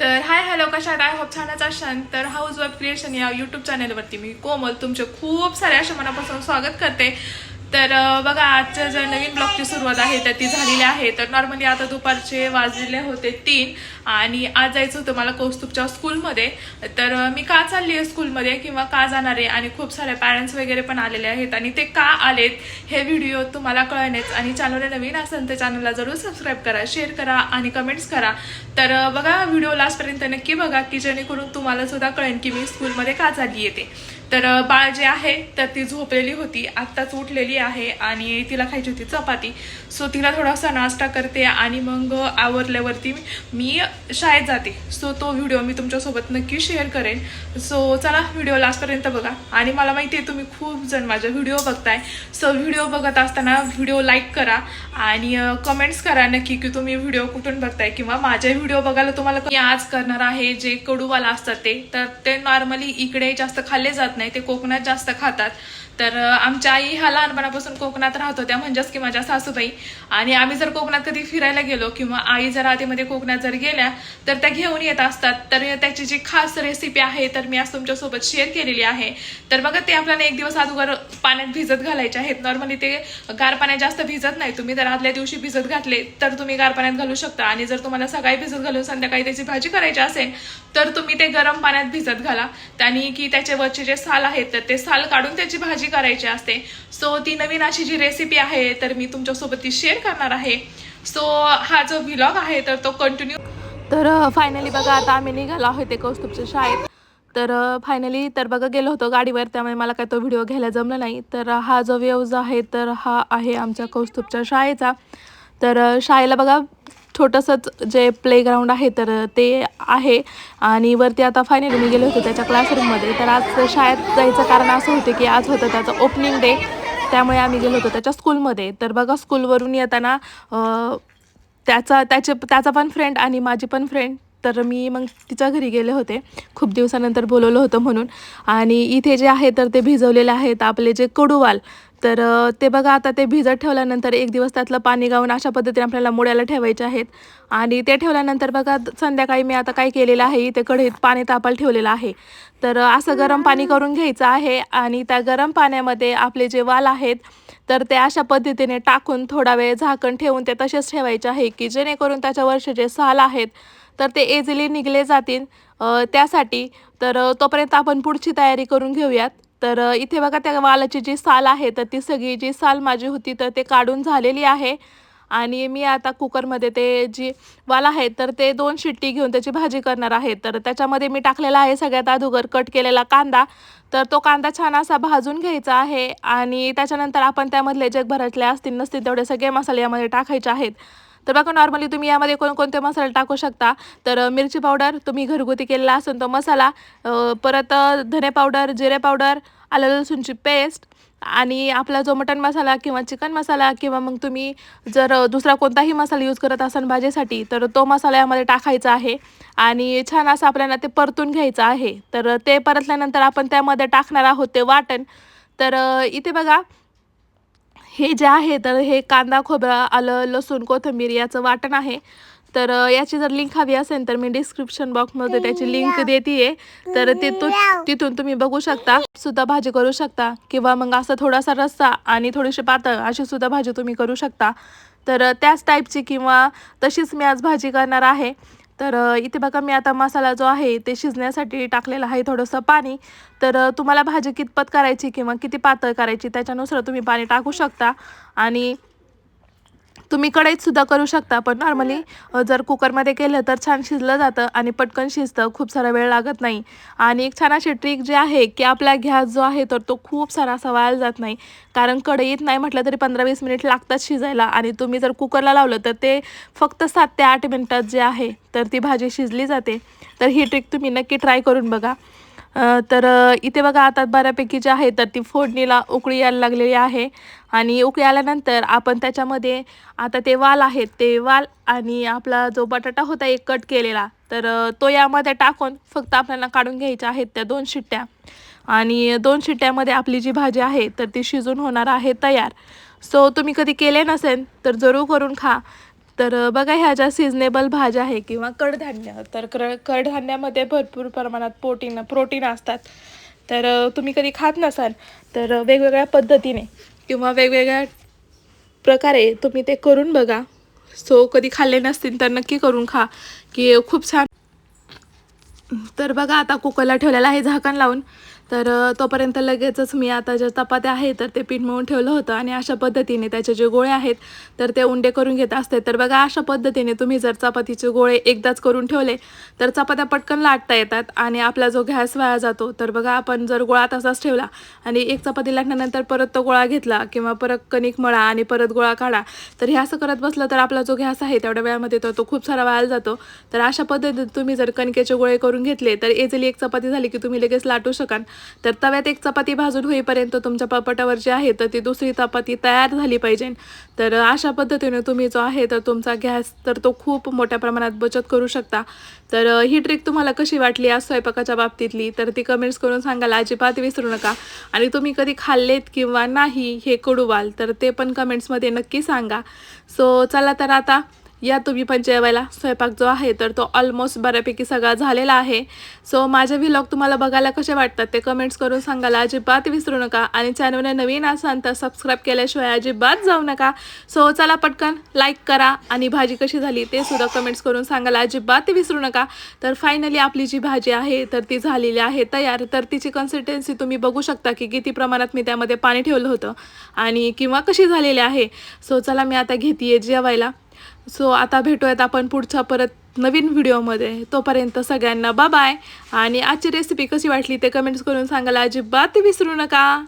तर hi hello कशात I hope छानच असाल. तर हाऊस वाईफ क्रिएशन या यूट्यूब चॅनलवरती मी कोमल तुमचे खूप सारे अशा मनापासून स्वागत करते. तर बघा आजच्या ज्या नवीन ब्लॉगची सुरुवात आहे तर ती झालेली आहे. तर नॉर्मली आता दुपारचे वाजलेले होते तीन आणि आज जायचं होतं मला कौस्तुभच्या स्कूलमध्ये तर मी का चालली आहे स्कूलमध्ये किंवा का जाणार आहे? आणि खूप सारे पॅरेंट्स वगैरे पण आलेले आहेत आणि ते का आलेत हे व्हिडिओ तुम्हाला कळणेच आणि चॅनलला नवीन असेल तर चॅनलला जरूर सबस्क्राईब करा शेअर करा आणि कमेंट्स करा. तर बघा व्हिडिओ लास्टपर्यंत नक्की बघा की जेणेकरून तुम्हाला सुद्धा कळेल की मी स्कूलमध्ये का चालली येते तर बाळ जे आहे तर ती झोपलेली होती. आत्ताच उठलेली आहे आणि तिला खायची होती चपाती. सो तिला थोडासा नाश्ता करते आणि मग आवरल्यावरती मी शाळेत जाते. सो तो व्हिडिओ मी तुमच्यासोबत नक्की शेअर करेन. सो चला व्हिडिओ लास्टपर्यंत बघा. आणि मला माहिती आहे तुम्ही खूप जण माझे व्हिडिओ बघताय. सो व्हिडिओ बघत असताना व्हिडिओ लाईक करा आणि कमेंट्स करा नक्की की तुम्ही व्हिडिओ कुठून बघताय किंवा माझे व्हिडिओ बघायला तुम्हाला मी आज करणार आहे जे कडूवाला असतात ते. तर ते नॉर्मली इकडे जास्त खाल्ले जात नाही ते कोकणात जास्त खातात. तर आमच्या आई ह्या लहानपणापासून कोकणात राहत होत्या म्हणजेच की माझ्या सासूबाई. आणि आम्ही जर कोकणात कधी फिरायला गेलो किंवा आई जर आधीमध्ये कोकणात जर गेल्या तर त्या घेऊन येत असतात. तर त्याची जी खास रेसिपी आहे तर मी आज तुमच्यासोबत शेअर केलेली आहे. तर बघा ते आपल्याला एक दिवस अगोदर पाण्यात भिजत घालायचे आहेत. नॉर्मली ते गार पाण्यात जास्त भिजत नाही. तुम्ही जर आदल्या दिवशी भिजत घातले तर तुम्ही गार पाण्यात घालू शकता. आणि जर तुम्हाला सकाळी भिजत घालून संध्याकाळी त्याची भाजी करायची असेल तर तुम्ही ते गरम पाण्यात भिजत घाला. त्याने की त्याचे वरचे जे साल आहेत तर ते साल काढून त्याची भाजी करायची असते. सो ती नवीन अशी जी रेसिपी आहे तर मी तुमच्यासोबत ती शेअर करणार आहे. सो हा जो व्लॉग आहे तर तो कंटिन्यू तर फायनली बघा आता आम्ही निघालो आहोत ते कौस्तुभच्या शाळेत. तर फायनली तर बघा गेलो होतो गाडीवर त्यामुळे मला काय तो व्हिडिओ घ्यायला जमला नाही. तर हा जो व्यव आहे तर हा आहे आमच्या कौस्तुभच्या शाळेचा. तर शाळेला बघा छोटंसंच जे प्लेग्राऊंड आहे तर ते आहे. आणि वरती आता फायनली मी गेले होते त्याच्या क्लासरूममध्ये तर आज शाळेत जायचं कारण असं होतं की आज होतं त्याचं ओपनिंग डे त्यामुळे आम्ही गेलो होतो त्याच्या स्कूलमध्ये तर बघा स्कूलवरून येताना त्याचा त्याचे त्याचा पण फ्रेंड आणि माझी पण फ्रेंड तर मी मग तिच्या घरी गेले होते. खूप दिवसानंतर बोलवलं होतं म्हणून. आणि इथे जे आहे तर ते भिजवलेले आहेत आपले जे कडूवाल. तर ते बघा आता ते भिजत ठेवल्यानंतर एक दिवस त्यातलं पाणी गावून अशा पद्धतीने आपल्याला मुळ्याला ठेवायचे आहेत. आणि ते ठेवल्यानंतर बघा संध्याकाळी मी आता काय केलेलं आहे इथे कढईत पाणी तापायला ठेवलेलं आहे. तर असं गरम पाणी करून घ्यायचं आहे आणि त्या गरम पाण्यामध्ये आपले जे वाल आहेत तर ते अशा पद्धतीने टाकून थोडा वेळ झाकण ठेवून ते तसेच ठेवायचे आहे की जेणेकरून त्याच्यावरचे जे साल आहेत तर ते एझिली निघले जातील. त्यासाठी तर तोपर्यंत आपण पुढची तयारी करून घेऊयात. तर इथे बघा त्या वालाची जी साल आहे तर ती सगळी जी साल माझी होती तर ते काढून झालेली आहे. आणि मी आता कुकरमध्ये ते जी वाल आहे तर ते दोन शिट्टी घेऊन त्याची भाजी करणार आहे. तर त्याच्यामध्ये मी टाकलेला आहे सगळ्यात अगोदर कट केलेला कांदा. तर तो कांदा छान असा भाजून घ्यायचा आहे. आणि त्याच्यानंतर आपण त्यामधले जगभरातले असतील नसतील तेवढे सगळे मसाले यामध्ये टाकायचे आहेत. तर बघा नॉर्मली तुम्ही यामध्ये कोणकोणते मसाले टाकू शकता. तर मिरची पावडर तुम्ही घरगुती केलेला असेल तो मसाला परत धने पावडर जिरे पावडर आलं लसूणची पेस्ट आणि आपला जो मटण मसाला किंवा चिकन मसाला किंवा मग तुम्ही जर दुसरा कोणताही मसाला यूज करत असाल भाजीसाठी तर तो मसाला यामध्ये टाकायचा आहे. आणि छान असं आपल्याला ते परतून घ्यायचं आहे. तर ते परतल्यानंतर आपण त्यामध्ये टाकणार आहोत ते वाटण. तर इथे बघा हे जे आहे तर हे कांदा खोबरा आलं लसूण कोथिंबीर याचं वाटण आहे. तर याची जर लिंक हवी असेल तर मी डिस्क्रिप्शन बॉक्समध्ये त्याची लिंक देते तर तिथून तिथून तुम्ही बघू शकता सुद्धा भाजी करू शकता किंवा मग असं थोडासा रस्सा आणि थोडीशी पातळ अशी सुद्धा भाजी तुम्ही करू शकता. तर त्याच टाईपची किंवा तशीच मी आज भाजी करणार आहे. तर इथे बघा मी आता मसाला जो आहे ते शिजण्यासाठी टाकलेला आहे थोडंसं पाणी. तर तुम्हाला भाजी कितपत करायची किंवा किती पातळ करायची त्याच्यानुसार तुम्ही पाणी टाकू शकता. आणि तुम्ही कढईत सुद्धा करू शकता पण नॉर्मली जर कुकरमध्ये केलं तर छान शिजलं जातं आणि पटकन शिजतं खूप सारा वेळ लागत नाही. आणि एक छान अशी ट्रिक जी आहे की आपला गॅस जो आहे तर तो खूप सारा असा वाया जात नाही. कारण कढईत नाही म्हटलं तरी पंधरा वीस मिनिट लागतात शिजायला आणि तुम्ही जर कुकरला लावलं तर ते फक्त सात ते आठ मिनिटात जे आहे तर ती भाजी शिजली जाते. तर ही ट्रिक तुम्ही नक्की ट्राय करून बघा. तर इथे बघा आता बऱ्यापैकी जे आहे तर ती फोडणीला उकळी यायला लागलेली आहे. आणि उकळी आल्यानंतर आपण त्याच्यामध्ये आता ते वाल आहेत ते वाल आणि आपला जो बटाटा होता एक कट केलेला तर तो यामध्ये टाकून फक्त आपल्याला काढून घ्यायच्या आहेत त्या दोन शिट्ट्या. आणि दोन शिट्ट्यामध्ये आपली जी भाजी आहे तर ती शिजून होणार आहे तयार. सो तुम्ही कधी केले नसेल तर जरूर करून खा. तर बघा ह्या ज्या सिजनेबल भाज्या आहे किंवा कडधान्य तर क्र कडधान्यामध्ये भरपूर प्रमाणात प्रोटीन प्रोटीन असतात. तर तुम्ही कधी खात नसाल तर वेगवेगळ्या पद्धतीने किंवा वेगवेगळ्या प्रकारे तुम्ही ते करून बघा. सो कधी खाल्ले नसतील तर नक्की करून खा की खूप छान. तर बघा आता कुकरला ठेवलेला आहे झाकण लावून. तर तोपर्यंत लगेचच मी आता ज्या चपात्या आहेत तर ते पीठ मळून ठेवलं होतं आणि अशा पद्धतीने त्याचे जे गोळे आहेत तर ते उंडे करून घेत असते. तर बघा अशा पद्धतीने तुम्ही जर चपातीचे गोळे एकदाच करून ठेवले तर चपात्या पटकन लाटता येतात आणि आपला जो गॅस वाया जातो. तर बघा आपण जर गोळा तसाच ठेवला आणि एक चपाती लाटल्यानंतर परत तो गोळा घेतला किंवा परत कणिक मळा आणि परत गोळा काढा तर हे असं करत बसलं तर आपला जो गॅस आहे तेवढ्या वेळामध्ये तर तो खूप सारा वाया जातो. तर अशा पद्धतीने तुम्ही जर कणकेचे गोळे करून घेतले तर इझिली एक चपाती झाली की तुम्ही लगेच लाटू शकाल. तर तव्यात एक चपाती भाजून होईपर्यंत तुमच्या पापटावर जी आहे तर ती दुसरी चपाती तयार झाली पाहिजे. तर अशा पद्धतीने तुम्ही जो आहे तर तुमचा गॅस तर तो खूप मोठ्या प्रमाणात बचत करू शकता. तर ही ट्रिक तुम्हाला कशी वाटली आज स्वयंपाकाच्या बाबतीतली? तर ती कमेंट्स करून सांगायला अजिबात विसरू नका. आणि तुम्ही कधी खाल्लेत किंवा नाही हे कडूवाल तर ते पण कमेंट्समध्ये नक्की सांगा. सो चला तर आता या तुम्ही पण जेवायला. स्वयंपाक जो आहे तर तो ऑलमोस्ट बऱ्यापैकी सगळा झालेला आहे. सो माझे व्हिलॉग तुम्हाला बघायला कसे वाटतात ते कमेंट्स करून सांगायला अजिबात विसरू नका. आणि चॅनलने नवीन असाल तर सबस्क्राईब केल्याशिवाय अजिबात जाऊ नका. सो चला पटकन लाईक करा. आणि भाजी कशी झाली ते सुद्धा कमेंट्स करून सांगायला अजिबात विसरू नका. तर फायनली आपली जी भाजी आहे तर ती झालेली आहे तयार. तर तिची कन्सिस्टन्सी तुम्ही बघू शकता की किती प्रमाणात मी त्यामध्ये पाणी ठेवलं होतं. आणि किंवा कशी झालेली आहे. सो चला मी आता घेते जेवायला. सो आता भेटूयात आपण पुढच्या परत नवीन व्हिडिओमध्ये. तोपर्यंत सगळ्यांना बाय आणि आजची रेसिपी कशी वाटली ते कमेंट्स करून सांगायला अजिबात विसरू नका.